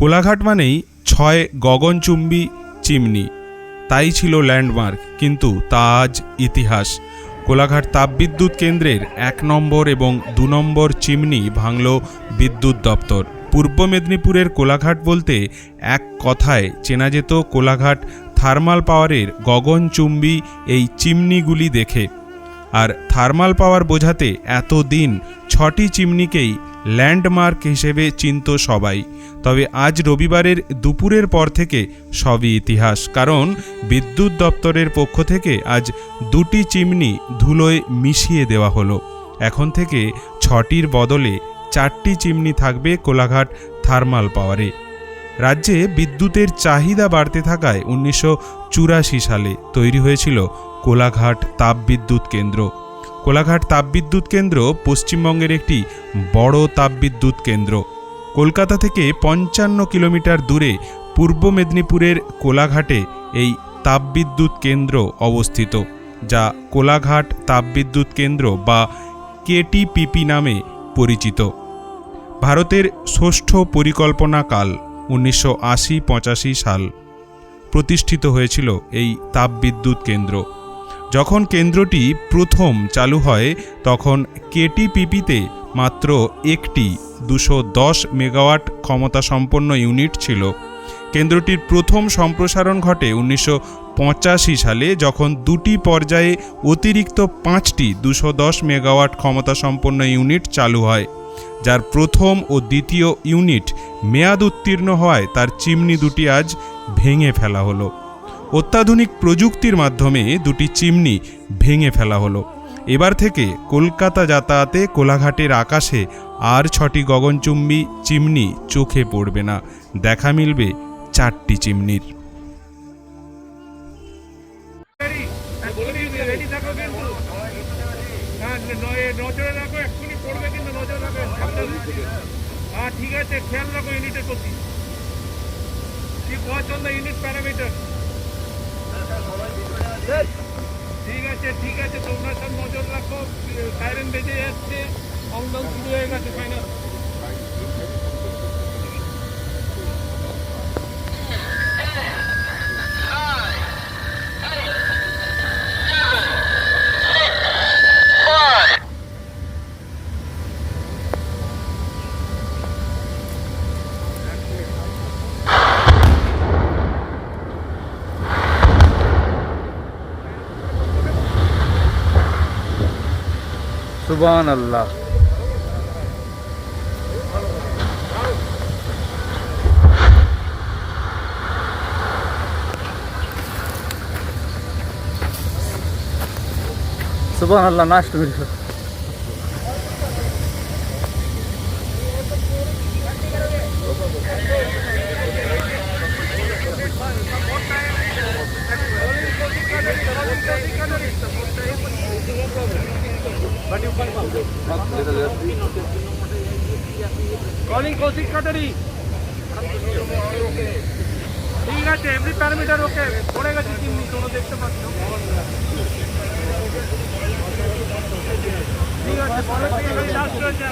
কোলাঘাট মানেই ছয় গগনচুম্বী চিমনি। তাই ছিল ল্যান্ডমার্ক, কিন্তু তা আজ ইতিহাস। কোলাঘাট তাপবিদ্যুৎ কেন্দ্রের এক নম্বর এবং দু নম্বর চিমনি ভাঙল বিদ্যুৎ দপ্তর। পূর্ব মেদিনীপুরের কোলাঘাট বলতে এক কথায় চেনা যেত কোলাঘাট থার্মাল পাওয়ারের গগনচুম্বী এই চিমনিগুলি দেখে। আর থার্মাল পাওয়ার বোঝাতে এতদিন ছটি চিমনিকেই ল্যান্ডমার্ক হিসেবে চিনত সবাই। তবে আজ রবিবারের দুপুরের পর থেকে সবই ইতিহাস, কারণ বিদ্যুৎ দপ্তরের পক্ষ থেকে আজ দুটি চিমনি ধুলোয় মিশিয়ে দেওয়া হলো। এখন থেকে ছটির বদলে চারটি চিমনি থাকবে কোলাঘাট থার্মাল পাওয়ারে। রাজ্যে বিদ্যুতের চাহিদা বাড়তে থাকায় উনিশশো চুরাশি সালে তৈরি হয়েছিল কোলাঘাট তাপবিদ্যুৎ কেন্দ্র। কোলাঘাট তাপবিদ্যুৎ কেন্দ্র পশ্চিমবঙ্গের একটি বড় তাপবিদ্যুৎ কেন্দ্র। কলকাতা থেকে পঞ্চান্ন কিলোমিটার দূরে পূর্ব মেদিনীপুরের কোলাঘাটে এই তাপবিদ্যুৎ কেন্দ্র অবস্থিত, যা কোলাঘাট তাপবিদ্যুৎ কেন্দ্র বা কেটিপিপি নামে পরিচিত। ভারতের ষষ্ঠ পরিকল্পনাকাল উনিশশো আশি পঁচাশি সাল, প্রতিষ্ঠিত হয়েছিল এই তাপবিদ্যুৎ কেন্দ্র। যখন কেন্দ্রটি প্রথম চালু হয়, তখন কেটিপিপিতে মাত্র একটি দুশো দশ মেগাওয়াট ক্ষমতা সম্পন্ন ইউনিট ছিল। কেন্দ্রটির প্রথম সম্প্রসারণ ঘটে উনিশশো পঁচাশি সালে, যখন দুটি পর্যায়ে অতিরিক্ত পাঁচটি দুশো দশ মেগাওয়াট ক্ষমতা সম্পন্ন ইউনিট চালু হয়, যার প্রথম ও দ্বিতীয় ইউনিট মেয়াদ উত্তীর্ণ হওয়ায় তার চিমনি দুটি আজ ভেঙে ফেলা হলো। অত্যাধুনিক প্রযুক্তির মাধ্যমে দুটি চিমনি ভেঙে ফেলা হলো। এবার থেকে কলকাতা যাতায়াতে কোলাঘাটের আকাশে আর ছটি গগনচুম্বী চিমনি চোখে পড়বে না। দেখা মিলবে চারটি চিমনির। হ্যাঁ হ্যাঁ ঠিক আছে, খেয়াল রাখো ইউনিটের প্রতি। On unit parameter. আছে ঠিক আছে, তোমরা সব নজর রাখো সাইরেন বেজে যাচ্ছে কাউন্টডাউন শুরু হয়ে গেছে ফাইনাল সুবহান আল্লাহ সুবান আল্লাহ নাস্ট করিস কলিং কৌশিক কাটারি ঠিক আছে, এমনি প্যারামিটার ওকে পড়ে গেছে চিমনি তোমরা দেখতে পাচ্ছ। ঠিক আছে